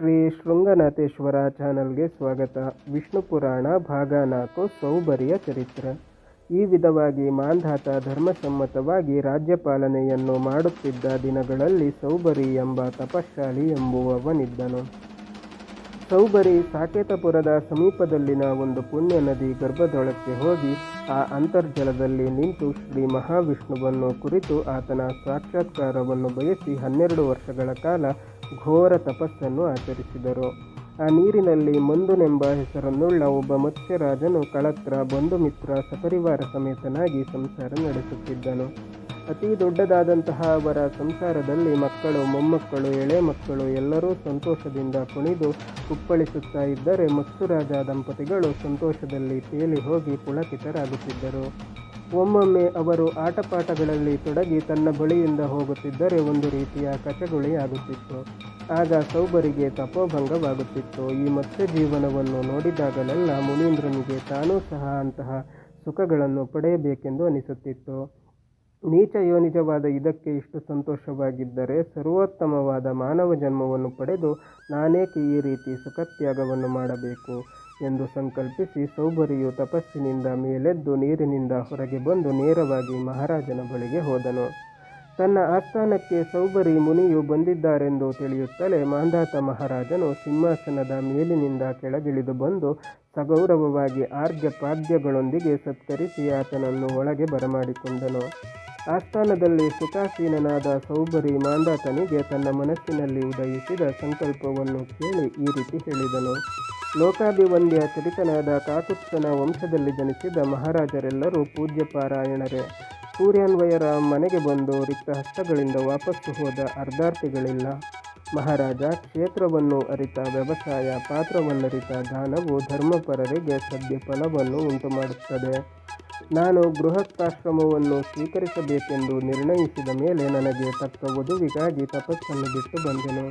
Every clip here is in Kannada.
ಶ್ರೀ ಶೃಂಗನಾಥೇಶ್ವರ ಚಾನಲ್ಗೆ ಸ್ವಾಗತ. ವಿಷ್ಣು ಪುರಾಣ ಭಾಗ ನಾಲ್ಕು ಸೌಬರಿಯ ಚರಿತ್ರೆ. ಈ ವಿಧವಾಗಿ ಮಾಂಧಾತ ಧರ್ಮಸಮ್ಮತವಾಗಿ ರಾಜ್ಯಪಾಲನೆಯನ್ನು ಮಾಡುತ್ತಿದ್ದ ದಿನಗಳಲ್ಲಿ ಸೌಬರಿ ಎಂಬ ತಪಶಾಲಿ ಎಂಬುವವನಿದ್ದನು. ಸೌಬರಿ ಸಾಕೇತಪುರದ ಸಮೀಪದಲ್ಲಿನ ಒಂದು ಪುಣ್ಯ ನದಿ ಗರ್ಭದೊಳಕ್ಕೆ ಹೋಗಿ, ಆ ಅಂತರ್ಜಲದಲ್ಲಿ ನಿಂತು ಶ್ರೀ ಮಹಾವಿಷ್ಣುವನ್ನು ಕುರಿತು ಆತನ ಸಾಕ್ಷಾತ್ಕಾರವನ್ನು ಬಯಸಿ ಹನ್ನೆರಡು ವರ್ಷಗಳ ಕಾಲ ಘೋರ ತಪಸ್ಸನ್ನು ಆಚರಿಸಿದರು. ಆ ನೀರಿನಲ್ಲಿ ಮಂದುನೆಂಬ ಹೆಸರನ್ನುಳ್ಳ ಒಬ್ಬ ಮತ್ಸ್ಯರಾಜನು ಕಳತ್ರ ಬಂಧುಮಿತ್ರ ಸಪರಿವಾರ ಸಮೇತನಾಗಿ ಸಂಸಾರ ನಡೆಸುತ್ತಿದ್ದನು. ಅತಿ ದೊಡ್ಡದಾದಂತಹ ಅವರ ಸಂಸಾರದಲ್ಲಿ ಮಕ್ಕಳು, ಮೊಮ್ಮಕ್ಕಳು, ಎಳೆ ಮಕ್ಕಳು ಎಲ್ಲರೂ ಸಂತೋಷದಿಂದ ಕುಣಿದು ಕುಪ್ಪಳಿಸುತ್ತಾ ಇದ್ದರೆ ಮತ್ಸುರಾಜ ದಂಪತಿಗಳು ಸಂತೋಷದಲ್ಲಿ ತೇಲಿ ಹೋಗಿ ಪುಳಕಿತರಾಗುತ್ತಿದ್ದರು. ಒಮ್ಮೊಮ್ಮೆ ಅವರು ಆಟಪಾಠಗಳಲ್ಲಿ ತೊಡಗಿ ತನ್ನ ಬಳಿಯಿಂದ ಹೋಗುತ್ತಿದ್ದರೆ ಒಂದು ರೀತಿಯ ಕಚಗುಳಿಯಾಗುತ್ತಿತ್ತು ಆಗ ಸೌಬರಿಗೆ ತಪೋಭಂಗವಾಗುತ್ತಿತ್ತು. ಈ ಮತ್ಸ್ಯ ಜೀವನವನ್ನು ನೋಡಿದಾಗಲೆಲ್ಲ ಮುನೀಂದ್ರನಿಗೆ ತಾನೂ ಸಹ ಅಂತಹ ಸುಖಗಳನ್ನು ಪಡೆಯಬೇಕೆಂದು ಅನಿಸುತ್ತಿತ್ತು. ನೀಚ ಯೋನಿಜವಾದ ಇದಕ್ಕೆ ಇಷ್ಟು ಸಂತೋಷವಾಗಿದ್ದರೆ ಸರ್ವೋತ್ತಮವಾದ ಮಾನವ ಜನ್ಮವನ್ನು ಪಡೆದು ನಾನೇಕೆ ಈ ರೀತಿ ಸುಖತ್ಯಾಗವನ್ನು ಮಾಡಬೇಕು? ಎಂದು ಸಂಕಲ್ಪಿಸಿ ಸೌಬರಿಯು ತಪಸ್ಸಿನಿಂದ ಮೇಲೆದ್ದು ನೀರಿನಿಂದ ಹೊರಗೆ ಬಂದು ನೇರವಾಗಿ ಮಹಾರಾಜನ ಬಳಿಗೆ ಹೋದನು. ತನ್ನ ಆಸ್ಥಾನಕ್ಕೆ ಸೌಬರಿ ಮುನಿಯು ಬಂದಿದ್ದಾರೆಂದು ತಿಳಿಯುತ್ತಲೇ ಮಾಂಧಾತ ಮಹಾರಾಜನು ಸಿಂಹಾಸನದ ಮೇಲಿನಿಂದ ಕೆಳಗಿಳಿದು ಬಂದು ಸಗೌರವವಾಗಿ ಆರ್ಘ್ಯ ಪಾದ್ಯಗಳೊಂದಿಗೆ ಸತ್ಕರಿಸಿ ಆತನನ್ನು ಒಳಗೆ ಬರಮಾಡಿಕೊಂಡನು. ಆಸ್ಥಾನದಲ್ಲಿ ಸುಖಾಸೀನನಾದ ಸೌಬರಿ ಮಾಂಧಾತನಿಗೆ ತನ್ನ ಮನಸ್ಸಿನಲ್ಲಿ ಉದಯಿಸಿದ ಸಂಕಲ್ಪವನ್ನು ಕೇಳಿ ಈ ರೀತಿ ಹೇಳಿದನು. ಲೋಕಾಭಿವಂದ್ಯ ಚರಿತನಾದ ಕಾಕುತ್ಸನ ವಂಶದಲ್ಲಿ ಜನಿಸಿದ ಮಹಾರಾಜರೆಲ್ಲರೂ ಪೂಜ್ಯ ಪಾರಾಯಣರೇ ಸೂರ್ಯಾನ್ವಯರ ಮನೆಗೆ ಬಂದು ರಿಕ್ತ ಹಸ್ತಗಳಿಂದ ವಾಪಸ್ಸು ಹೋದ ಅರ್ಧಾರ್ಥಿಗಳಿಲ್ಲ. ಮಹಾರಾಜ ಕ್ಷೇತ್ರವನ್ನು ಅರಿತ, ವ್ಯವಸಾಯ ಪಾತ್ರವನ್ನರಿತ ದಾನವು ಧರ್ಮಪರರಿಗೆ ಸದ್ಯ ಫಲವನ್ನು ಉಂಟುಮಾಡುತ್ತದೆ. ನಾನು ಗೃಹಸ್ಥಾಶ್ರಮವನ್ನು ಸ್ವೀಕರಿಸಬೇಕೆಂದು ನಿರ್ಣಯಿಸಿದ ಮೇಲೆ ನನಗೆ ತಕ್ಕ ವಧುವಿಗಾಗಿ ತಪಸ್ಸನ್ನು ಬಿಟ್ಟು ಬಂದೆನು.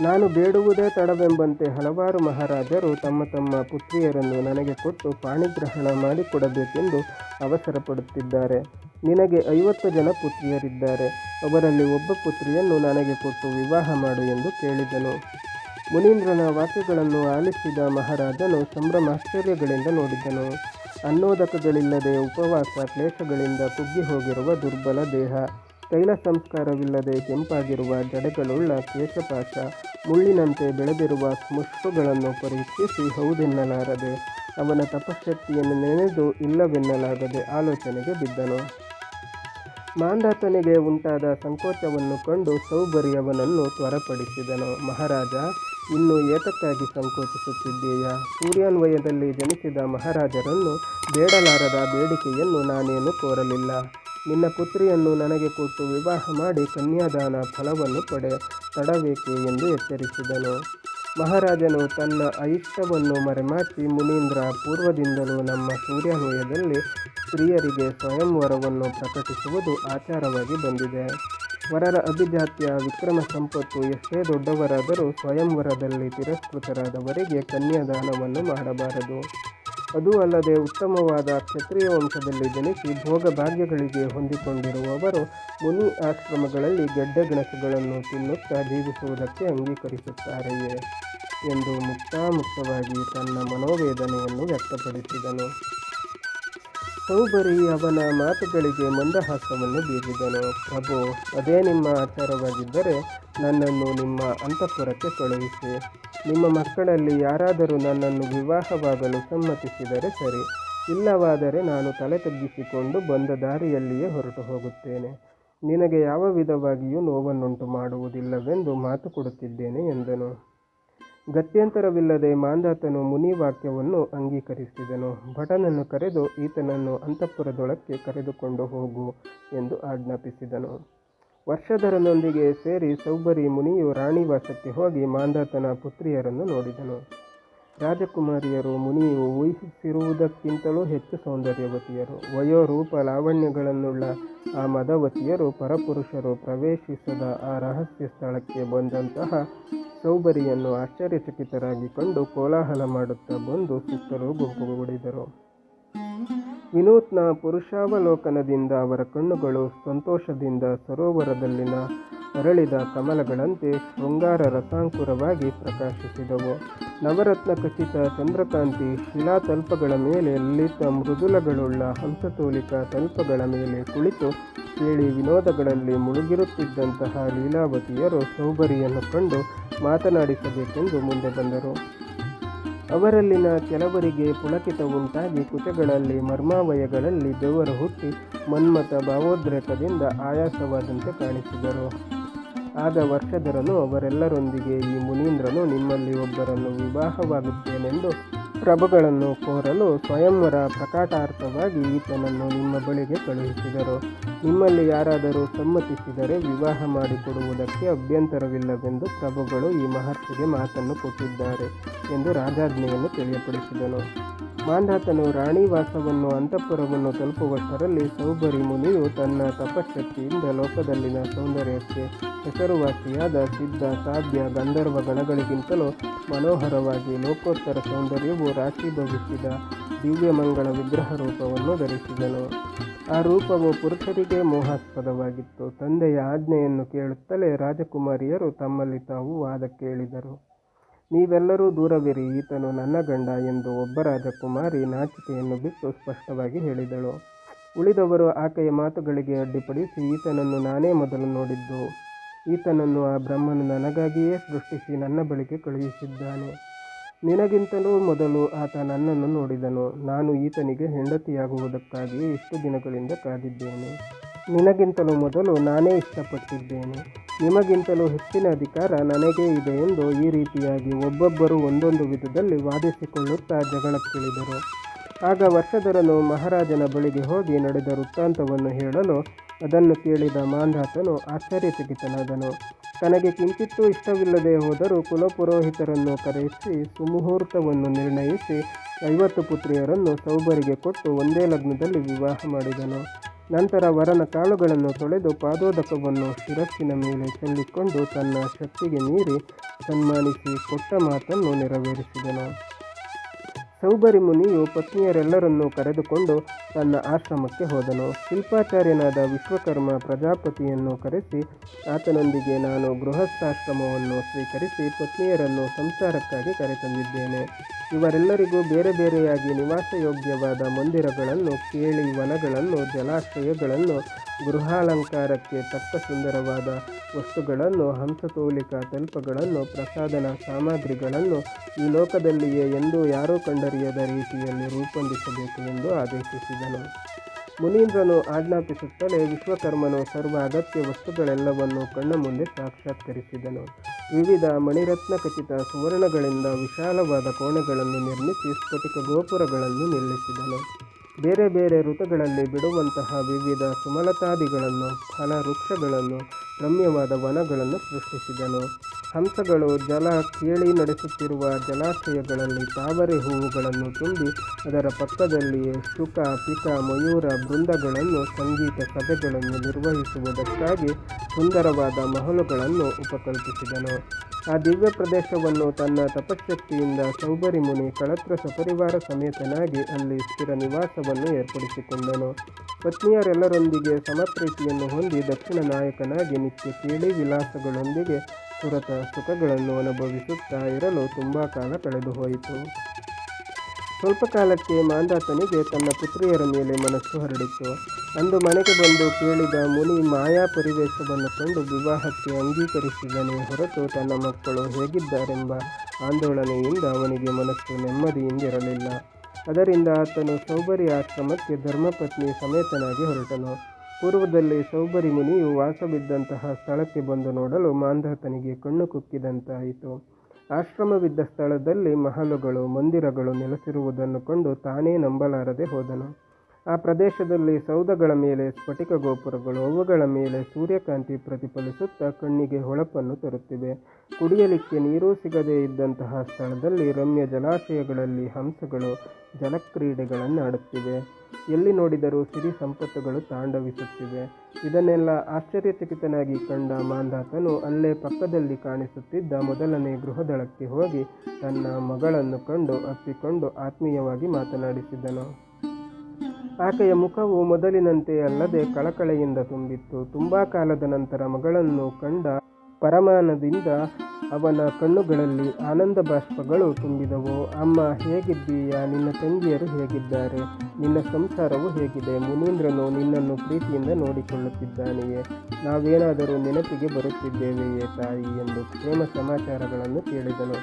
ನಾನು ಬೇಡುವುದೇ ತಡವೆಂಬಂತೆ ಹಲವಾರು ಮಹಾರಾಜರು ತಮ್ಮ ತಮ್ಮ ಪುತ್ರಿಯರನ್ನು ನನಗೆ ಕೊಟ್ಟು ಪಾಣಿಗ್ರಹಣ ಮಾಡಿಕೊಡಬೇಕೆಂದು ಅವಸರಪಡುತ್ತಿದ್ದಾರೆ. ನಿನಗೆ ಐವತ್ತು ಜನ ಪುತ್ರಿಯರಿದ್ದಾರೆ. ಅವರಲ್ಲಿ ಒಬ್ಬ ಪುತ್ರಿಯನ್ನು ನನಗೆ ಕೊಟ್ಟು ವಿವಾಹ ಮಾಡು ಎಂದು ಕೇಳಿದನು. ಮುನೀಂದ್ರನ ವಾಕ್ಯಗಳನ್ನು ಆಲಿಸಿದ ಮಹಾರಾಜನು ಸಂಭ್ರಮಾಶ್ಚರ್ಯಗಳಿಂದ ನೋಡಿದನು. ಅನ್ನೋದಕಗಳಿಲ್ಲದೆ ಉಪವಾಸ, ಕ್ಲೇಶಗಳಿಂದ ಕುಗ್ಗಿ ಹೋಗಿರುವ ದುರ್ಬಲ ದೇಹ. ತೈಲ ಸಂಸ್ಕಾರವಿಲ್ಲದೆ ಕೆಂಪಾಗಿರುವ ಜಡೆಗಳುಳ್ಳ ಕೇಶಪಾಶ, ಮುಳ್ಳಿನಂತೆ ಬೆಳೆದಿರುವ ಸ್ಮುಷ್ಟುಗಳನ್ನು ಪರೀಕ್ಷಿಸಿ ಹೌದೆನ್ನಲಾರದೆ, ಅವನ ತಪಶಕ್ತಿಯನ್ನು ನೆನೆದು ಇಲ್ಲವೆನ್ನಲಾಗದೆ ಆಲೋಚನೆಗೆ ಬಿದ್ದನು. ಮಾಂಧಾತನಿಗೆ ಉಂಟಾದ ಸಂಕೋಚವನ್ನು ಕಂಡು ಸೌಬರಿಯವನನ್ನು ತ್ವರಪಡಿಸಿದನು. ಮಹಾರಾಜ, ಇನ್ನು ಏತಕ್ಕಾಗಿ ಸಂಕೋಚಿಸುತ್ತಿದ್ದೀಯಾ? ಸೂರ್ಯಾನ್ವಯದಲ್ಲಿ ಜನಿಸಿದ ಮಹಾರಾಜರನ್ನು ಬೇಡಲಾರದ ಬೇಡಿಕೆಯನ್ನು ನಾನೇನು ಕೋರಲಿಲ್ಲ. ನಿನ್ನ ಪುತ್ರಿಯನ್ನು ನನಗೆ ಕೊಟ್ಟು ವಿವಾಹ ಮಾಡಿ ಕನ್ಯಾದಾನ ಫಲವನ್ನು ಪಡೆ, ತಡಬೇಕೆ ಎಂದು ಎಚ್ಚರಿಸಿದನು. ಮಹಾರಾಜನು ತನ್ನ ಐಷ್ಟವನ್ನು ಮರೆಮಾಚಿ ಮುನೀಂದ್ರ ಪೂರ್ವದಿಂದಲೂ ನಮ್ಮ ಸೂರ್ಯಾನ್ವಯದಲ್ಲಿ ಸ್ತ್ರೀಯರಿಗೆ ಸ್ವಯಂವರವನ್ನು ಪ್ರಕಟಿಸುವುದು ಆಚಾರವಾಗಿ ಬಂದಿದೆ. ವರರ ಅಭಿಜಾತ್ಯ ವಿಕ್ರಮ ಸಂಪತ್ತು ಎಷ್ಟೇ ದೊಡ್ಡವರಾದರೂ ಸ್ವಯಂವರದಲ್ಲಿ ತಿರಸ್ಕೃತರಾದವರಿಗೆ ಕನ್ಯಾದಾನವನ್ನು ಮಾಡಬಾರದು. ಅದೂ ಅಲ್ಲದೆ ಉತ್ತಮವಾದ ಕ್ಷತ್ರಿಯ ವಂಶದಲ್ಲಿ ಜನಿಸಿ ಭೋಗ ಭಾಗ್ಯಗಳಿಗೆ ಹೊಂದಿಕೊಂಡಿರುವವರು ಮುನಿ ಆಶ್ರಮಗಳಲ್ಲಿ ಗೆಡ್ಡೆ ಗೆಣಸುಗಳನ್ನು ತಿನ್ನುತ್ತಾ ಜೀವಿಸುವುದಕ್ಕೆ ಅಂಗೀಕರಿಸುತ್ತಾರೆಯೇ ಎಂದು ಮುಕ್ತಾಮುಕ್ತವಾಗಿ ತನ್ನ ಮನೋವೇದನೆಯನ್ನು ವ್ಯಕ್ತಪಡಿಸಿದನು. ಸೌಬರಿ ಅವನ ಮಾತುಗಳಿಗೆ ಮಂದಹಾಸವನ್ನು ಬೀರಿದನು. ಪ್ರಭು, ಅದೇ ನಿಮ್ಮ ಆಚಾರವಾಗಿದ್ದರೆ ನನ್ನನ್ನು ನಿಮ್ಮ ಅಂತಃಪುರಕ್ಕೆ ಕಳುಹಿಸಿ. ನಿಮ್ಮ ಮಕ್ಕಳಲ್ಲಿ ಯಾರಾದರೂ ನನ್ನನ್ನು ವಿವಾಹವಾಗಲು ಸಮ್ಮತಿಸಿದರೆ ಸರಿ. ಇಲ್ಲವಾದರೆ ನಾನು ತಲೆ ತಗ್ಗಿಸಿಕೊಂಡು ಬಂದ ದಾರಿಯಲ್ಲಿಯೇ ಹೊರಟು ಹೋಗುತ್ತೇನೆ. ನಿನಗೆ ಯಾವ ವಿಧವಾಗಿಯೂ ನೋವನ್ನುಂಟು ಮಾಡುವುದಿಲ್ಲವೆಂದು ಮಾತು ಕೊಡುತ್ತಿದ್ದೇನೆ ಎಂದನು. ಗತ್ಯಂತರವಿಲ್ಲದೆ ಮಾಂಧಾತನು ಮುನಿ ವಾಕ್ಯವನ್ನು ಅಂಗೀಕರಿಸಿದನು. ಭಟನನ್ನು ಕರೆದು ಈತನನ್ನು ಅಂತಃಪುರದೊಳಕ್ಕೆ ಕರೆದುಕೊಂಡು ಹೋಗು ಎಂದು ಆಜ್ಞಾಪಿಸಿದನು. ವರ್ಷಧರನೊಂದಿಗೆ ಸೇರಿ ಸೌಬರಿ ಮುನಿಯು ರಾಣಿವಾಸಕ್ಕೆ ಹೋಗಿ ಮಾಂಧಾತನ ಪುತ್ರಿಯರನ್ನು ನೋಡಿದನು. ರಾಜಕುಮಾರಿಯರು ಮುನಿಯು ಊಹಿಸಿರುವುದಕ್ಕಿಂತಲೂ ಹೆಚ್ಚು ಸೌಂದರ್ಯವತಿಯರು. ವಯೋರೂಪ ಲಾವಣ್ಯಗಳನ್ನುಳ್ಳ ಆ ಮದವತಿಯರು ಪರಪುರುಷರು ಪ್ರವೇಶಿಸದ ಆ ರಹಸ್ಯ ಸ್ಥಳಕ್ಕೆ ಬಂದಂತಹ ಸೌಬರಿಯನ್ನು ಆಶ್ಚರ್ಯಚಕಿತರಾಗಿ ಕಂಡು ಕೋಲಾಹಲ ಮಾಡುತ್ತಾ ಬಂದು ಸುತ್ತಲೂ ಗುಂಪುಗೂಡಿದರು. ವಿನೂತ್ನ ಪುರುಷಾವಲೋಕನದಿಂದ ಅವರ ಕಣ್ಣುಗಳು ಸಂತೋಷದಿಂದ ಸರೋವರದಲ್ಲಿನ ಅರಳಿದ ಕಮಲಗಳಂತೆ ಶೃಂಗಾರ ರಸಾಂಕುರವಾಗಿ ಪ್ರಕಾಶಿಸಿದವು. ನವರತ್ನ ಖಚಿತ ಚಂದ್ರಕಾಂತಿ ಶಿಲಾತಲ್ಪಗಳ ಮೇಲೆ ಲಲಿತ ಮೃದುಲಗಳುಳ್ಳ ಹಂಸತೋಲಿಕ ತಲ್ಪಗಳ ಮೇಲೆ ಕುಳಿತು ಕೇಳಿ ವಿನೋದಗಳಲ್ಲಿ ಮುಳುಗಿರುತ್ತಿದ್ದಂತಹ ಲೀಲಾವತಿಯರು ಸೌಬರಿಯನ್ನು ಕಂಡು ಮಾತನಾಡಿಸಬೇಕೆಂದು ಮುಂದೆ ಬಂದರು. ಅವರಲ್ಲಿನ ಕೆಲವರಿಗೆ ಪುಳಕಿತ ಉಂಟಾಗಿ ಕುಚಗಳಲ್ಲಿ ಮರ್ಮಾವಯಗಳಲ್ಲಿ ಬೆವರು ಹುಟ್ಟಿ ಮನ್ಮಥ ಭಾವೋದ್ರೇಕದಿಂದ ಆಯಾಸವಾದಂತೆ ಕಾಣಿಸಿದರು. ಆಗ ವರ್ಷಧರನು ಅವರೆಲ್ಲರೊಂದಿಗೆ ಈ ಮುನೀಂದ್ರನು ನಿಮ್ಮಲ್ಲಿ ಒಬ್ಬರನ್ನು ವಿವಾಹವಾಗುತ್ತೇನೆಂದು ಪ್ರಭುಗಳನ್ನು ಕೋರಲು ಸ್ವಯಂವರ ಪ್ರಕಾಟಾರ್ಥವಾಗಿ ಈತನನ್ನು ನಿಮ್ಮ ಬಳಿಗೆ ಕಳುಹಿಸಿದರು. ನಿಮ್ಮಲ್ಲಿ ಯಾರಾದರೂ ಸಮ್ಮತಿಸಿದರೆ ವಿವಾಹ ಮಾಡಿಕೊಡುವುದಕ್ಕೆ ಅಭ್ಯಂತರವಿಲ್ಲವೆಂದು ಪ್ರಭುಗಳು ಈ ಮಹರ್ಷಿಗೆ ಮಾತನ್ನು ಕೊಟ್ಟಿದ್ದಾರೆ ಎಂದು ರಾಜಾಜ್ಞೆಯನ್ನು ತಿಳಿಯಪಡಿಸಿದನು. ಮಾಂಧಾತನು ರಾಣಿವಾಸವನ್ನು ಅಂತಃಪುರವನ್ನು ತಲುಪುವಷ್ಟರಲ್ಲಿ ಸೌಬರಿ ಮುನಿಯು ತನ್ನ ತಪಶಕ್ತಿಯಿಂದ ಲೋಕದಲ್ಲಿನ ಸೌಂದರ್ಯಕ್ಕೆ ಹೆಸರುವಾಸಿಯಾದ ಸಿದ್ಧ ಸಾಧ್ಯ ಗಂಧರ್ವ ಗಣಗಳಿಗಿಂತಲೂ ಮನೋಹರವಾಗಿ ಲೋಕೋತ್ತರ ಸೌಂದರ್ಯವು ರಾಶೀಭವಿಸಿದ ದಿವ್ಯಮಂಗಳ ವಿಗ್ರಹ ರೂಪವನ್ನು ಧರಿಸಿದನು. ಆ ರೂಪವು ಪುರುಷರಿಗೆ ಮೋಹಾಸ್ಪದವಾಗಿತ್ತು. ತಂದೆಯ ಆಜ್ಞೆಯನ್ನು ಕೇಳುತ್ತಲೇ ರಾಜಕುಮಾರಿಯರು ತಮ್ಮಲ್ಲಿ ತಾವು ವಾದ ಕೇಳಿದರು. ನೀವೆಲ್ಲರೂ ದೂರವಿರಿ, ಈತನು ನನ್ನ ಗಂಡ ಎಂದು ಒಬ್ಬ ರಾಜಕುಮಾರಿ ನಾಚಿಕೆಯನ್ನು ಬಿಟ್ಟು ಸ್ಪಷ್ಟವಾಗಿ ಹೇಳಿದಳು. ಉಳಿದವರು ಆಕೆಯ ಮಾತುಗಳಿಗೆ ಅಡ್ಡಿಪಡಿಸಿ ಈತನನ್ನು ನಾನೇ ಮೊದಲು ನೋಡಿದ್ದು. ಈತನನ್ನು ಆ ಬ್ರಹ್ಮನು ನನಗಾಗಿಯೇ ಸೃಷ್ಟಿಸಿ ನನ್ನ ಬಳಿಗೆ ಕಳುಹಿಸಿದ್ದಾನೆ. ನಿನಗಿಂತಲೂ ಮೊದಲು ಆತ ನನ್ನನ್ನು ನೋಡಿದನು. ನಾನು ಈತನಿಗೆ ಹೆಂಡತಿಯಾಗುವುದಕ್ಕಾಗಿ ಇಷ್ಟು ದಿನಗಳಿಂದ ಕಾದಿದ್ದೇನೆ. ನಿನಗಿಂತಲೂ ಮೊದಲು ನಾನೇ ಇಷ್ಟಪಟ್ಟಿದ್ದೇನೆ. ನಿಮಗಿಂತಲೂ ಹೆಚ್ಚಿನ ಅಧಿಕಾರ ನನಗೇ ಇದೆ ಎಂದು ಈ ರೀತಿಯಾಗಿ ಒಬ್ಬೊಬ್ಬರು ಒಂದೊಂದು ವಿಧದಲ್ಲಿ ವಾದಿಸಿಕೊಳ್ಳುತ್ತಾ ಜಗಳಕ್ಕಿಳಿದರು ಆಗ ವರ್ಷಧರನು ಮಹಾರಾಜನ ಬಳಿಗೆ ಹೋಗಿ ನಡೆದ ವೃತ್ತಾಂತವನ್ನು ಹೇಳಲು ಅದನ್ನು ಕೇಳಿದ ಮಾಂಧಾತನು ಆಶ್ಚರ್ಯಚಕಿತನಾದನು. ತನಗೆ ಕಿಂಚಿತ್ತೂ ಇಷ್ಟವಿಲ್ಲದೆ ಹೋದರೂ ಕುಲಪುರೋಹಿತರನ್ನು ಕರೆಯಿಸಿ ಸುಮುಹೂರ್ತವನ್ನು ನಿರ್ಣಯಿಸಿ ಐವತ್ತು ಪುತ್ರಿಯರನ್ನು ಸೌಬರಿಗೆ ಕೊಟ್ಟು ಒಂದೇ ಲಗ್ನದಲ್ಲಿ ವಿವಾಹ ಮಾಡಿದನು. ನಂತರ ವರನ ಕಾಳುಗಳನ್ನು ತೊಳೆದು ಪಾದೋದಕವನ್ನು ಶಿರಸ್ಸಿನ ಮೇಲೆ ಚೆಲ್ಲಿಕೊಂಡು ತನ್ನ ಶಕ್ತಿಗೆ ಮೀರಿ ಸನ್ಮಾನಿಸಿ ಕೊಟ್ಟ ಮಾತನ್ನು ನೆರವೇರಿಸಿದನು. ಸೌಬರಿ ಮುನಿಯು ಪತ್ನಿಯರೆಲ್ಲರನ್ನೂ ಕರೆದುಕೊಂಡು ತನ್ನ ಆಶ್ರಮಕ್ಕೆ ಹೋದನು. ಶಿಲ್ಪಾಚಾರ್ಯನಾದ ವಿಶ್ವಕರ್ಮ ಪ್ರಜಾಪತಿಯನ್ನು ಕರೆಸಿ, ಆತನೊಂದಿಗೆ ನಾನು ಗೃಹಸ್ಥಾಶ್ರಮವನ್ನು ಸ್ವೀಕರಿಸಿ ಪತ್ನಿಯರನ್ನು ಸಂಸಾರಕ್ಕಾಗಿ ಕರೆತಂದಿದ್ದೇನೆ. ಇವರೆಲ್ಲರಿಗೂ ಬೇರೆ ಬೇರೆಯಾಗಿ ನಿವಾಸ ಯೋಗ್ಯವಾದ ಮಂದಿರಗಳನ್ನು, ಕೇಳಿ ವನಗಳನ್ನು, ಜಲಾಶಯಗಳನ್ನು, ಗೃಹಾಲಂಕಾರಕ್ಕೆ ತಕ್ಕ ಸುಂದರವಾದ ವಸ್ತುಗಳನ್ನು, ಹಂಸತೋಲಿಕ ತಲ್ಪಗಳನ್ನು, ಪ್ರಸಾದನ ಸಾಮಗ್ರಿಗಳನ್ನು ಈ ಲೋಕದಲ್ಲಿಯೇ ಎಂದೂ ಯಾರೂ ಕಂಡರಿಯದ ರೀತಿಯಲ್ಲಿ ರೂಪೊಂದಿಸಬೇಕು ಎಂದು ಆದೇಶಿಸಿದನು. ಮುನೀಂದ್ರನು ಆಜ್ಞಾಪಿಸುತ್ತಲೇ ವಿಶ್ವಕರ್ಮನು ಸರ್ವ ಅಗತ್ಯ ವಸ್ತುಗಳೆಲ್ಲವನ್ನು ಕಣ್ಣ ಮುಂದೆ ಸಾಕ್ಷಾತ್ಕರಿಸಿದನು. ವಿವಿಧ ಮಣಿರತ್ನ ಖಚಿತ ಸುವರ್ಣಗಳಿಂದ ವಿಶಾಲವಾದ ಕೋಣೆಗಳನ್ನು ನಿರ್ಮಿಸಿ ಸ್ಫಟಿಕ ಗೋಪುರಗಳನ್ನು ನಿಲ್ಲಿಸಿದನು ಬೇರೆ ಬೇರೆ ಋತುಗಳಲ್ಲಿ ಬಿಡುವಂತಹ ವಿವಿಧ ಸುಮಲತಾದಿಗಳನ್ನು ಫಲ ವೃಕ್ಷಗಳನ್ನು ರಮ್ಯವಾದ ವನಗಳನ್ನು ಸೃಷ್ಟಿಸಿದನು. ಹಂಸಗಳು ಜಲ ಕೇಳಿ ನಡೆಸುತ್ತಿರುವ ಜಲಾಶಯಗಳಲ್ಲಿ ತಾವರೆ ಹೂವುಗಳನ್ನು ತುಂಬಿ ಅದರ ಪಕ್ಕದಲ್ಲಿಯೇ ಶುಕ ಪಿಕ ಮಯೂರ ಬೃಂದಗಳನ್ನು ಸಂಗೀತ ಸಭೆಗಳನ್ನು ನಿರ್ವಹಿಸುವುದಕ್ಕಾಗಿ ಸುಂದರವಾದ ಮಹಲುಗಳನ್ನು ಉಪಕಲ್ಪಿಸಿದನು. ಆ ದಿವ್ಯ ಪ್ರದೇಶವನ್ನು ತನ್ನ ತಪಶಕ್ತಿಯಿಂದ ಸೌಬರಿ ಮುನಿ ಕಳತ್ರ ಸಪರಿವಾರ ಸಮೇತನಾಗಿ ಅಲ್ಲಿ ಸ್ಥಿರ ನಿವಾಸವನ್ನು ಏರ್ಪಡಿಸಿಕೊಂಡನು. ಪತ್ನಿಯರೆಲ್ಲರೊಂದಿಗೆ ಸಮಪ್ರೀತಿಯನ್ನು ಹೊಂದಿ ದಕ್ಷಿಣ ನಾಯಕನಾಗಿ ನಿತ್ಯ ಕೇಳಿ ವಿಲಾಸಗಳೊಂದಿಗೆ ಸುರತ ಸುಖಗಳನ್ನು ಅನುಭವಿಸುತ್ತಾ ಇರಲು ತುಂಬ ಕಾಲ ಕಳೆದು ಹೋಯಿತು ಸ್ವಲ್ಪ ಕಾಲಕ್ಕೆ ಮಾಂದಾತನಿಗೆ ತನ್ನ ಪುತ್ರಿಯರ ಮೇಲೆ ಮನಸ್ಸು ಹರಡಿತು. ಅಂದು ಮನೆಗೆ ಬಂದು ಕೇಳಿದ ಮುನಿ ಮಾಯಾ ಪರಿವೇಶವನ್ನು ಕಂಡು ವಿವಾಹಕ್ಕೆ ಅಂಗೀಕರಿಸಿದನೇ ಹೊರತು ತನ್ನ ಮಕ್ಕಳು ಹೇಗಿದ್ದಾರೆಂಬ ಆಂದೋಲನೆಯಿಂದ ಅವನಿಗೆ ಮನಸ್ಸು ನೆಮ್ಮದಿಯಿಂದಿರಲಿಲ್ಲ. ಅದರಿಂದ ಆತನು ಸೌಬರಿ ಆಶ್ರಮಕ್ಕೆ ಧರ್ಮಪತ್ನಿ ಸಮೇತನಾಗಿ ಹೊರಟನು. ಪೂರ್ವದಲ್ಲಿ ಸೌಬರಿ ಮುನಿಯು ವಾಸವಿದ್ದಂತಹ ಸ್ಥಳಕ್ಕೆ ಬಂದು ನೋಡಲು ಮಾಂಧಾತನಿಗೆ ಕಣ್ಣು ಕುಕ್ಕಿದಂತಾಯಿತು. ಆಶ್ರಮವಿದ್ದ ಸ್ಥಳದಲ್ಲಿ ಮಹಲುಗಳು, ಮಂದಿರಗಳು ನೆಲೆಸಿರುವುದನ್ನು ಕಂಡು ತಾನೇ ನಂಬಲಾರದೆ ಹೋದನು. ಆ ಪ್ರದೇಶದಲ್ಲಿ ಸೌಧಗಳ ಮೇಲೆ ಸ್ಫಟಿಕ ಗೋಪುರಗಳು, ಅವುಗಳ ಮೇಲೆ ಸೂರ್ಯಕಾಂತಿ ಪ್ರತಿಫಲಿಸುತ್ತಾ ಕಣ್ಣಿಗೆ ಹೊಳಪನ್ನು ತರುತ್ತಿವೆ. ಕುಡಿಯಲಿಕ್ಕೆ ನೀರೂ ಸಿಗದೇ ಇದ್ದಂತಹ ಸ್ಥಳದಲ್ಲಿ ರಮ್ಯ ಜಲಾಶಯಗಳಲ್ಲಿ ಹಂಸಗಳು ಜಲಕ್ರೀಡೆಗಳನ್ನು ಆಡುತ್ತಿವೆ ಎಲ್ಲಿ ನೋಡಿದರೂ ಸಿರಿ ಸಂಪತ್ತುಗಳು ತಾಂಡವಿಸುತ್ತಿವೆ. ಇದನ್ನೆಲ್ಲ ಆಶ್ಚರ್ಯಚಕಿತನಾಗಿ ಕಂಡ ಮಾಂಧಾತನು ಅಲ್ಲೇ ಪಕ್ಕದಲ್ಲಿ ಕಾಣಿಸುತ್ತಿದ್ದ ಮೊದಲನೇ ಗೃಹದಳಕ್ಕೆ ಹೋಗಿ ತನ್ನ ಮಗಳನ್ನು ಕಂಡು ಅಪ್ಪಿಕೊಂಡು ಆತ್ಮೀಯವಾಗಿ ಮಾತನಾಡಿಸಿದನು. ಆಕೆಯ ಮುಖವು ಮೊದಲಿನಂತೆ ಅಲ್ಲದೆ ಕಳಕಳೆಯಿಂದ ತುಂಬಿತ್ತು. ತುಂಬ ಕಾಲದ ನಂತರ ಮಗಳನ್ನು ಕಂಡ ಪರಮಾನದಿಂದ ಅವನ ಕಣ್ಣುಗಳಲ್ಲಿ ಆನಂದ ಬಾಷ್ಪಗಳು ತುಂಬಿದವು. ಅಮ್ಮ, ಹೇಗಿದ್ದೀಯಾ? ನಿನ್ನ ತಂಗಿಯರು ಹೇಗಿದ್ದಾರೆ? ನಿನ್ನ ಸಂಸಾರವು ಹೇಗಿದೆ? ಮುನೀಂದ್ರನು ನಿನ್ನನ್ನು ಪ್ರೀತಿಯಿಂದ ನೋಡಿಕೊಳ್ಳುತ್ತಿದ್ದಾನೆಯೇ? ನಾವೇನಾದರೂ ನೆನಪಿಗೆ ಬರುತ್ತಿದ್ದೇವೆಯೇ ತಾಯಿ? ಎಂದು ಪ್ರೇಮ ಸಮಾಚಾರಗಳನ್ನು ಕೇಳಿದನು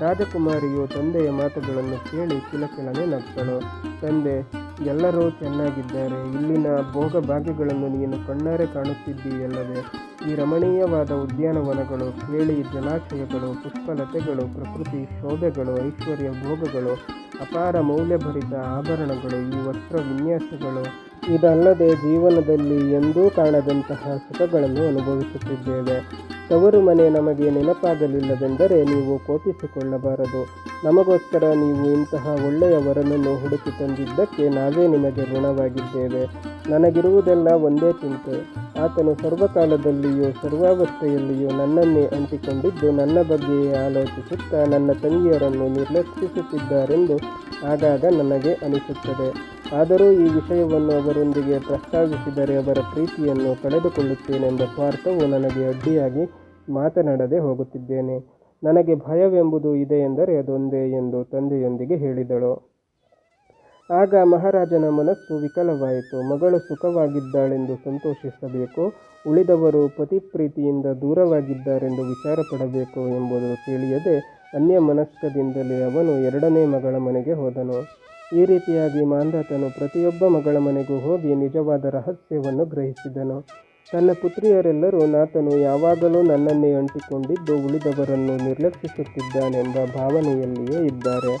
ರಾಜಕುಮಾರಿಯು ತಂದೆಯ ಮಾತುಗಳನ್ನು ಕೇಳಿ ಕಿಲಕಿಲನೆ ನಕ್ಕಳು ತಂದೆ, ಎಲ್ಲರೂ ಚೆನ್ನಾಗಿದ್ದಾರೆ. ಇಲ್ಲಿನ ಭೋಗ ಭಾಗ್ಯಗಳನ್ನು ನೀನು ಕಣ್ಣಾರೆ ಕಾಣುತ್ತಿದ್ದೀಯಲ್ಲವೇ? ಈ ರಮಣೀಯವಾದ ಉದ್ಯಾನವನಗಳು, ಕೇಳಿ ಜಲಾಶಯಗಳು, ಪುಷ್ಪಲತೆಗಳು, ಪ್ರಕೃತಿ ಶೋಭೆಗಳು, ಐಶ್ವರ್ಯ ಭೋಗಗಳು, ಅಪಾರ ಮೌಲ್ಯಭರಿತ ಆಭರಣಗಳು, ಈ ವಸ್ತ್ರ ವಿನ್ಯಾಸಗಳು ಇದಲ್ಲದೆ ಜೀವನದಲ್ಲಿ ಎಂದೂ ಕಾಣದಂತಹ ಸುಖಗಳನ್ನು ಅನುಭವಿಸುತ್ತಿದ್ದೇವೆ. ತವರು ಮನೆ ನಮಗೆ ನೆನಪಾಗಲಿಲ್ಲವೆಂದರೆ ನೀವು ಕೋಪಿಸಿಕೊಳ್ಳಬಾರದು. ನಮಗೋಸ್ಕರ ನೀವು ಇಂತಹ ಒಳ್ಳೆಯ ವರನನ್ನು ಹುಡುಕಿ ತಂದಿದ್ದಕ್ಕೆ ನಾವೇ ನಿಮಗೆ ಋಣವಾಗಿದ್ದೇವೆ. ನನಗಿರುವುದೆಲ್ಲ ಒಂದೇ ಚಿಂತೆ. ಆತನು ಸರ್ವಕಾಲದಲ್ಲಿಯೂ ಸರ್ವಾವಸ್ಥೆಯಲ್ಲಿಯೂ ನನ್ನನ್ನೇ ಅಂಟಿಕೊಂಡಿದ್ದು ನನ್ನ ಬಗ್ಗೆಯೇ ಆಲೋಚಿಸುತ್ತಾ ನನ್ನ ತಂಗಿಯರನ್ನು ನಿರ್ಲಕ್ಷಿಸುತ್ತಿದ್ದಾರೆಂದು ಆಗಾಗ ನನಗೆ ಅನಿಸುತ್ತದೆ. ಆದರೂ ಈ ವಿಷಯವನ್ನು ಅವರೊಂದಿಗೆ ಪ್ರಸ್ತಾವಿಸಿದರೆ ಅವರ ಪ್ರೀತಿಯನ್ನು ಕಳೆದುಕೊಳ್ಳುತ್ತೇನೆಂಬ ಸ್ವಾರ್ಥವು ನನಗೆ ಅಡ್ಡಿಯಾಗಿ ಮಾತನಾಡದೆ ಹೋಗುತ್ತಿದ್ದೇನೆ. ನನಗೆ ಭಯವೆಂಬುದು ಇದೆ ಎಂದರೆ ಅದೊಂದೇ ಎಂದು ತಂದೆಯೊಂದಿಗೆ ಹೇಳಿದಳು. ಆಗ ಮಹಾರಾಜನ ಮನಸ್ಸು ವಿಕಲವಾಯಿತು. ಮಗಳು ಸುಖವಾಗಿದ್ದಾಳೆಂದು ಸಂತೋಷಿಸಬೇಕು. ಉಳಿದವರು ಪತಿ ಪ್ರೀತಿಯಿಂದ ದೂರವಾಗಿದ್ದಾರೆಂದು ವಿಚಾರ ಪಡಬೇಕು ಎಂಬುದು ತಿಳಿಯದೆ ಅನ್ಯ ಮನಸ್ಕದಿಂದಲೇ ಅವನು ಎರಡನೇ ಮಗಳ ಮನೆಗೆ ಹೋದನು. ಈ ರೀತಿಯಾಗಿ ಮಾಂಧಾತನು ಪ್ರತಿಯೊಬ್ಬ ಮಗಳ ಮನೆಗೂ ಹೋಗಿ ನಿಜವಾದ ರಹಸ್ಯವನ್ನು ಗ್ರಹಿಸಿದನು. ತನ್ನ ಪುತ್ರಿಯರೆಲ್ಲರೂ ನಾತನು ಯಾವಾಗಲೂ ನನ್ನನ್ನೇ ಅಂಟಿಕೊಂಡಿದ್ದು ಉಳಿದವರನ್ನು ನಿರ್ಲಕ್ಷಿಸುತ್ತಿದ್ದಾನೆಂಬ ಭಾವನೆಯಲ್ಲಿಯೇ ಇದ್ದಾರೆ.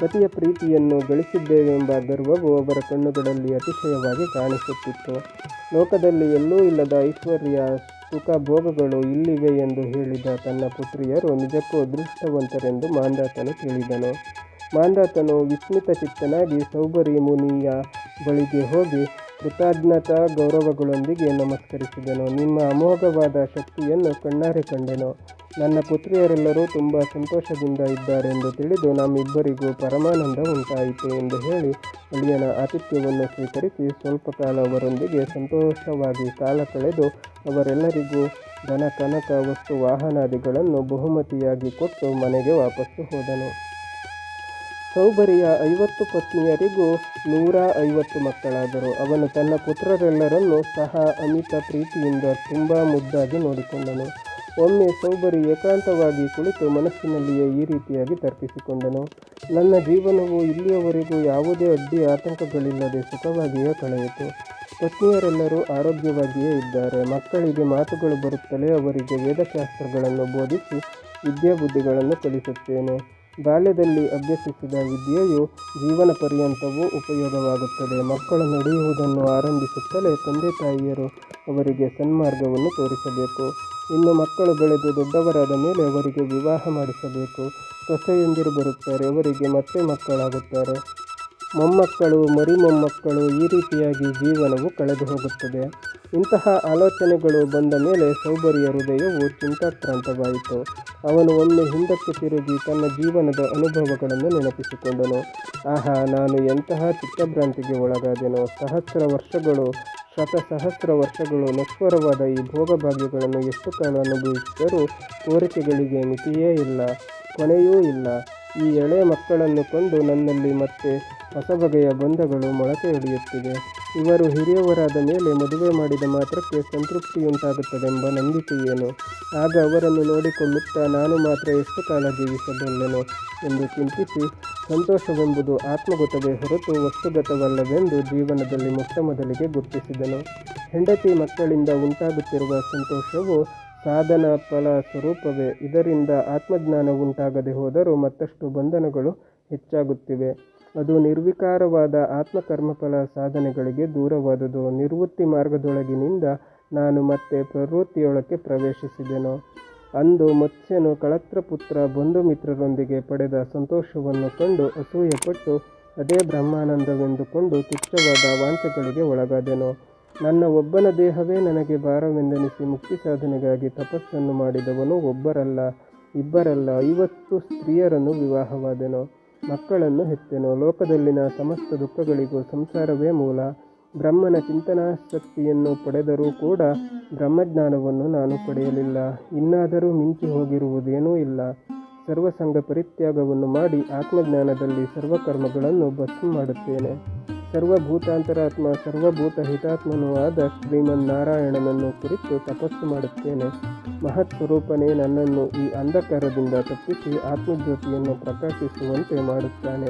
ಪತಿಯ ಪ್ರೀತಿಯನ್ನು ಗಳಿಸಿದ್ದೇವೆಂಬ ಗರ್ವವು ಅವರ ಕಣ್ಣುಗಳಲ್ಲಿ ಅತಿಶಯವಾಗಿ ಕಾಣಿಸುತ್ತಿತ್ತು. ಲೋಕದಲ್ಲಿ ಎಲ್ಲೂ ಇಲ್ಲದ ಐಶ್ವರ್ಯ, ಸುಖ ಭೋಗಗಳು ಇಲ್ಲಿವೆ ಎಂದು ಹೇಳಿದ ತನ್ನ ಪುತ್ರಿಯರು ನಿಜಕ್ಕೂ ಅದೃಷ್ಟವಂತರೆಂದು ಮಾಂಧಾತನು ತಿಳಿದನು ಮಾಂಧಾತನು ವಿಸ್ಮಿತ ಚಿತ್ತನಾಗಿ ಸೌಬರಿ ಮುನಿಯ ಬಳಿಗೆ ಹೋಗಿ ಕೃತಜ್ಞತಾ ಗೌರವಗಳೊಂದಿಗೆ ನಮಸ್ಕರಿಸಿದನು. ನಿಮ್ಮ ಅಮೋಘವಾದ ಶಕ್ತಿಯನ್ನು ಕಣ್ಣಾರೆ ಕಂಡೆನು. ನನ್ನ ಪುತ್ರಿಯರೆಲ್ಲರೂ ತುಂಬ ಸಂತೋಷದಿಂದ ಇದ್ದಾರೆಂದು ತಿಳಿದು ನಮ್ಮಿಬ್ಬರಿಗೂ ಪರಮಾನಂದ ಉಂಟಾಯಿತು ಎಂದು ಹೇಳಿ ಅಳಿಯನ ಆತಿಥ್ಯವನ್ನು ಸ್ವೀಕರಿಸಿ ಸ್ವಲ್ಪ ಕಾಲ ಅವರೊಂದಿಗೆ ಸಂತೋಷವಾಗಿ ಕಾಲ ಕಳೆದು ಅವರೆಲ್ಲರಿಗೂ ಧನ ಕನಕ ವಸ್ತು ವಾಹನಾದಿಗಳನ್ನು ಬಹುಮತಿಯಾಗಿ ಕೊಟ್ಟು ಮನೆಗೆ ವಾಪಸ್ಸು ಹೋದನು. ಸೌಬರಿಯ ಐವತ್ತು ಪತ್ನಿಯರಿಗೂ ನೂರ ಐವತ್ತು ಮಕ್ಕಳಾದರು. ಅವನು ತನ್ನ ಪುತ್ರರೆಲ್ಲರನ್ನು ಸಹ ಅಮಿತ ಪ್ರೀತಿಯಿಂದ ತುಂಬ ಮುದ್ದಾಗಿ ನೋಡಿಕೊಂಡನು. ಒಮ್ಮೆ ಸೌಬರಿ ಏಕಾಂತವಾಗಿ ಕುಳಿತು ಮನಸ್ಸಿನಲ್ಲಿಯೇ ಈ ರೀತಿಯಾಗಿ ತರ್ಪಿಸಿಕೊಂಡನು ನನ್ನ ಜೀವನವು ಇಲ್ಲಿಯವರೆಗೂ ಯಾವುದೇ ಅಡ್ಡಿ ಆತಂಕಗಳಿಲ್ಲದೆ ಸುಖವಾಗಿಯೇ ಕಳೆಯಿತು. ಪತ್ನಿಯರೆಲ್ಲರೂ ಆರೋಗ್ಯವಾಗಿಯೇ ಇದ್ದಾರೆ. ಮಕ್ಕಳಿಗೆ ಮಾತುಗಳು ಬರುತ್ತಲೇ ಅವರಿಗೆ ವೇದಶಾಸ್ತ್ರಗಳನ್ನು ಬೋಧಿಸಿ ವಿದ್ಯಾಬುದ್ಧಿಗಳನ್ನು ಕಲಿಸುತ್ತೇನೆ. ಬಾಲ್ಯದಲ್ಲಿ ಅಭ್ಯಸಿಸಿದ ವಿದ್ಯೆಯು ಜೀವನ ಪರ್ಯಂತವೂ ಉಪಯೋಗವಾಗುತ್ತದೆ. ಮಕ್ಕಳು ನಡೆಯುವುದನ್ನು ಆರಂಭಿಸುತ್ತಲೇ ತಂದೆ ತಾಯಿಯರು ಅವರಿಗೆ ಸನ್ಮಾರ್ಗವನ್ನು ತೋರಿಸಬೇಕು. ಇನ್ನು ಮಕ್ಕಳು ಬೆಳೆದು ದೊಡ್ಡವರಾದ ಮೇಲೆ ಅವರಿಗೆ ವಿವಾಹ ಮಾಡಿಸಬೇಕು. ಸೊಸೆಯಂದಿರು ಬರುತ್ತಾರೆ, ಅವರಿಗೆ ಮತ್ತೆ ಮಕ್ಕಳಾಗುತ್ತಾರೆ. ಮೊಮ್ಮಕ್ಕಳು ಮರಿ ಮೊಮ್ಮಕ್ಕಳು ಈ ರೀತಿಯಾಗಿ ಜೀವನವು ಕಳೆದು ಹೋಗುತ್ತದೆ ಇಂತಹ ಆಲೋಚನೆಗಳು ಬಂದ ಮೇಲೆ ಸೌಬರಿಯ ಹೃದಯವು ಚಿಂತಾಕ್ರಾಂತವಾಯಿತು. ಅವನು ಒಮ್ಮೆ ಹಿಂದಕ್ಕೆ ತಿರುಗಿ ತನ್ನ ಜೀವನದ ಅನುಭವಗಳನ್ನು ನೆನಪಿಸಿಕೊಂಡನು. ಆಹಾ, ನಾನು ಎಂತಹ ಚಿತ್ತಭ್ರಾಂತಿಗೆ ಒಳಗಾದೆನೋ. ಸಹಸ್ರ ವರ್ಷಗಳು, ಶತಸಹಸ್ರ ವರ್ಷಗಳು ನಶ್ವರವಾದ ಈ ಭೋಗಭಾಗ್ಯಗಳನ್ನು ಎಷ್ಟು ಕಾಲ ಅನುಭವಿಸಿದರೂ ಕೋರಿಕೆಗಳಿಗೆ ಮಿತಿಯೇ ಇಲ್ಲ, ಕೊನೆಯೂ ಇಲ್ಲ. ಈ ಎಳೆ ಮಕ್ಕಳನ್ನು ಕೊಂದು ನನ್ನಲ್ಲಿ ಮತ್ತೆ ಹೊಸ ಬಗೆಯ ಬಂಧಗಳು ಮೊಳಕೆಯೊಡೆಯುತ್ತಿವೆ ಇವರು ಹಿರಿಯವರಾದ ಮೇಲೆ ಮದುವೆ ಮಾಡಿದ ಮಾತ್ರಕ್ಕೆ ಸಂತೃಪ್ತಿಯುಂಟಾಗುತ್ತದೆಂಬ ಏನು? ಆಗ ಅವರನ್ನು ನೋಡಿಕೊಳ್ಳುತ್ತಾ ನಾನು ಮಾತ್ರ ಎಷ್ಟು ಕಾಲ ಜೀವಿಸಬಲ್ಲೆನು ಎಂದು ಚಿಂತಿಸಿ ಸಂತೋಷವೆಂಬುದು ಆತ್ಮಗತವೇ ಹೊರತು ವಸ್ತುಗತವಲ್ಲವೆಂದು ಜೀವನದಲ್ಲಿ ಮೊಟ್ಟ ಮೊದಲಿಗೆ ಗುರುತಿಸಿದನು. ಹೆಂಡತಿ ಮಕ್ಕಳಿಂದ ಉಂಟಾಗುತ್ತಿರುವ ಸಂತೋಷವು ಸಾಧನ ಫಲ ಸ್ವರೂಪವೇ. ಇದರಿಂದ ಆತ್ಮಜ್ಞಾನ ಉಂಟಾಗದೆ ಹೋದರೂ ಮತ್ತಷ್ಟು ಬಂಧನಗಳು ಹೆಚ್ಚಾಗುತ್ತಿವೆ. ಅದು ನಿರ್ವಿಕಾರವಾದ ಆತ್ಮಕರ್ಮಫಲ ಸಾಧನೆಗಳಿಗೆ ದೂರವಾದುದು. ನಿರ್ವೃತ್ತಿ ಮಾರ್ಗದೊಳಗಿನಿಂದ ನಾನು ಮತ್ತೆ ಪ್ರವೃತ್ತಿಯೊಳಕ್ಕೆ ಪ್ರವೇಶಿಸಿದೆನು. ಅಂದು ಮತ್ಸ್ಯನು ಕಳತ್ರಪುತ್ರ ಬಂಧು ಮಿತ್ರರೊಂದಿಗೆ ಪಡೆದ ಸಂತೋಷವನ್ನು ಕಂಡು ಅಸೂಯೆಪಟ್ಟು ಅದೇ ಬ್ರಹ್ಮಾನಂದವೆಂದುಕೊಂಡು ತುಚ್ಛವಾದ ವಾಂಛೆಗಳಿಗೆ ಒಳಗಾದೆನು. ನನ್ನ ಒಬ್ಬನ ದೇಹವೇ ನನಗೆ ಭಾರವೆಂದೆನಿಸಿ ಮುಕ್ತಿ ಸಾಧನೆಗಾಗಿ ತಪಸ್ಸನ್ನು ಮಾಡಿದವನು ಒಬ್ಬರಲ್ಲ, ಇಬ್ಬರಲ್ಲ, ಐವತ್ತು ಸ್ತ್ರೀಯರನ್ನು ವಿವಾಹವಾದೆನು. ಮಕ್ಕಳನ್ನು ಹೆತ್ತೆನು. ಲೋಕದಲ್ಲಿನ ಸಮಸ್ತ ದುಃಖಗಳಿಗೂ ಸಂಸಾರವೇ ಮೂಲ. ಬ್ರಹ್ಮನ ಚಿಂತನಾಸಕ್ತಿಯನ್ನು ಪಡೆದರೂ ಕೂಡ ಬ್ರಹ್ಮಜ್ಞಾನವನ್ನು ನಾನು ಪಡೆಯಲಿಲ್ಲ. ಇನ್ನಾದರೂ ಮಿಂಚಿ ಹೋಗಿರುವುದೇನೂ ಇಲ್ಲ. ಸರ್ವಸಂಗ ಪರಿತ್ಯಾಗವನ್ನು ಮಾಡಿ ಆತ್ಮಜ್ಞಾನದಲ್ಲಿ ಸರ್ವಕರ್ಮಗಳನ್ನು ಭಸ್ಮ ಮಾಡುತ್ತೇನೆ. ಸರ್ವಭೂತಾಂತರಾತ್ಮ ಸರ್ವಭೂತ ಹಿತಾತ್ಮನೂ ಆದ ಶ್ರೀಮನ್ನಾರಾಯಣನನ್ನು ಕುರಿತು ತಪಸ್ಸು ಮಾಡುತ್ತೇನೆ. ಮಹತ್ ಸ್ವರೂಪನೇ ನನ್ನನ್ನು ಈ ಅಂಧಕಾರದಿಂದ ತಪ್ಪಿಸಿ ಆತ್ಮಜ್ಯೋತಿಯನ್ನು ಪ್ರಕಾಶಿಸುವಂತೆ ಮಾಡುತ್ತಾನೆ.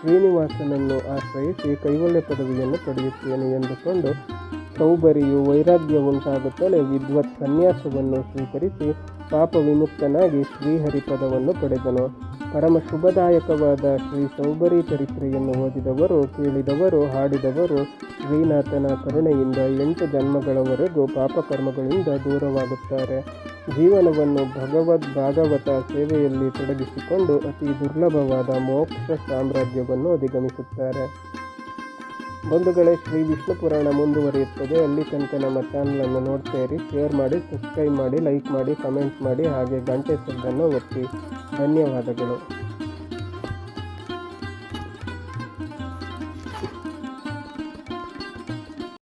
ಶ್ರೀನಿವಾಸನನ್ನು ಆಶ್ರಯಿಸಿ ಕೈವಲ್ಯ ಪದವಿಯನ್ನು ಪಡೆಯುತ್ತೇನೆ ಎಂದುಕೊಂಡು ಸೌಬರಿಯು ವೈರಾಗ್ಯ ಉಂಟಾಗುತ್ತಲೇ ವಿದ್ವತ್ ಸನ್ಯಾಸವನ್ನು ಸ್ವೀಕರಿಸಿ ಪಾಪ ವಿಮುಕ್ತನಾಗಿ ಶ್ರೀಹರಿಪದವನ್ನು ಪಡೆದನು. ಪರಮ ಶುಭದಾಯಕವಾದ ಶ್ರೀ ಸೌಬರಿ ಚರಿತ್ರೆಯನ್ನು ಓದಿದವರು, ಕೇಳಿದವರು, ಹಾಡಿದವರು, ಶ್ರೀನಾಥನ ಕರುಣೆಯಿಂದ ಎಂಟು ಜನ್ಮಗಳವರೆಗೂ ಪಾಪಕರ್ಮಗಳಿಂದ ದೂರವಾಗುತ್ತಾರೆ. ಜೀವನವನ್ನು ಭಗವದ್ ಭಾಗವತ ಸೇವೆಯಲ್ಲಿ ತೊಡಗಿಸಿಕೊಂಡು ಅತಿ ದುರ್ಲಭವಾದ ಮೋಕ್ಷ ಸಾಮ್ರಾಜ್ಯವನ್ನು ಅಧಿಗಮಿಸುತ್ತಾರೆ. ಬಂಧುಗಳೇ ಶ್ರೀ ವಿಷ್ಣು ಪುರಾಣ ಮುಂದುವರಿಯುತ್ತದೆ. ಅಲ್ಲಿ ತನಕ ನಮ್ಮ ಚಾನಲನ್ನು ನೋಡ್ತಾ ಇರಿ. ಶೇರ್ ಮಾಡಿ ಸಬ್ಸ್ಕ್ರೈಬ್ ಮಾಡಿ ಲೈಕ್ ಮಾಡಿ ಕಮೆಂಟ್ ಮಾಡಿ, ಹಾಗೆ ಗಂಟೆ ಸದ್ದನ್ನು ಒತ್ತಿ. ಧನ್ಯವಾದಗಳು.